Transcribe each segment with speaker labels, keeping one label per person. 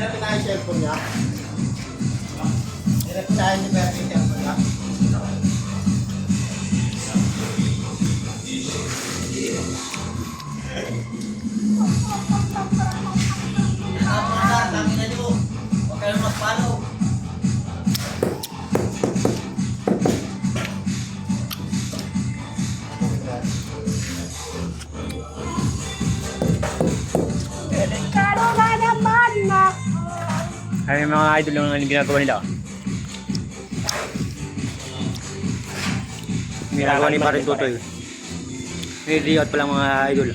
Speaker 1: Na yung cellphone niya.
Speaker 2: Ay, mga idol lang ang ginagawa nila. Ginagawa ni Parin Tutoy. May layout pa lang mga idol.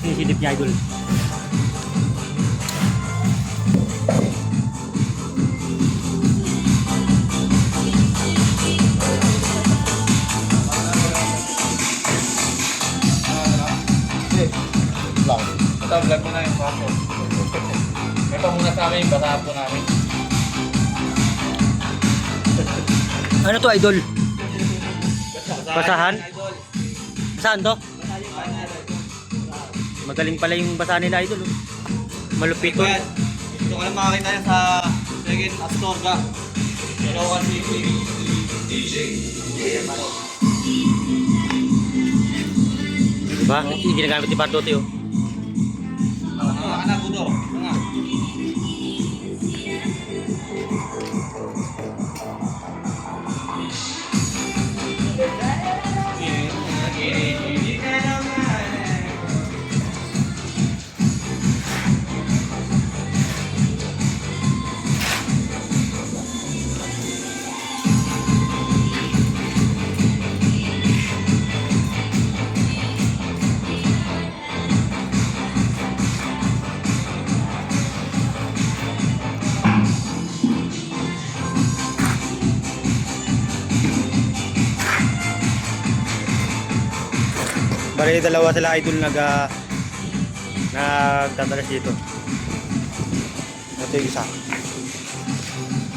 Speaker 2: Sinisilip niya idol.
Speaker 1: Lang.
Speaker 3: Ito, vlog mo na yung kwapo. Ito muna sa amin, basahan po namin.
Speaker 2: Ano to idol? Basahan? Saan to? Magaling pala yung basahan nila idol. oh. Malupit to.
Speaker 3: yan. Ito ka lang makakita yan sa second Astorga. Ilocos City.
Speaker 2: Diba? Ginagamit ni Pardote oh. Bali dalawa sila idol nag uh, nagtatalas dito. Ito yung isa.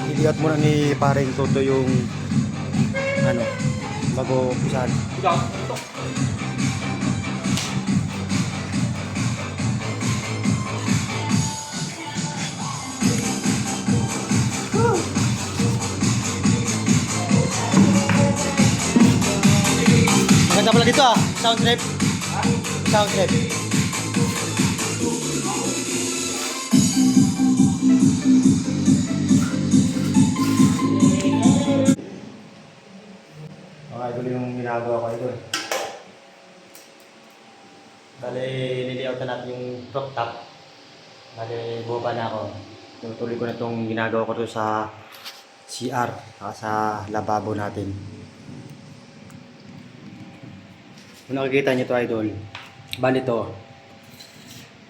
Speaker 2: Iliat muna ni paring Toto yung ano bago
Speaker 3: ito.
Speaker 2: Maganda pala dito ah, sound trip. Sound trip. Mga idol yung ginagawa ko idol. Bale, niliyaw na natin yung crop top. Bale, buba na ako. Tutuloy ko na itong ginagawa ko to sa CR, sa lababo natin. Kung nakikita nyo to idol, bali to,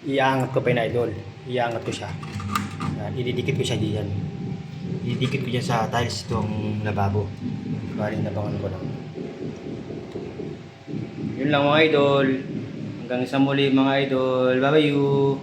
Speaker 2: iangat ko pa yun idol. Iangat ko siya. Yan, ididikit ko siya diyan. Ididikit ko dyan sa tiles itong lababo. Bali nabangan ko lang. Yun lang mga idol. Hanggang sa muli mga idol. Bye bye you.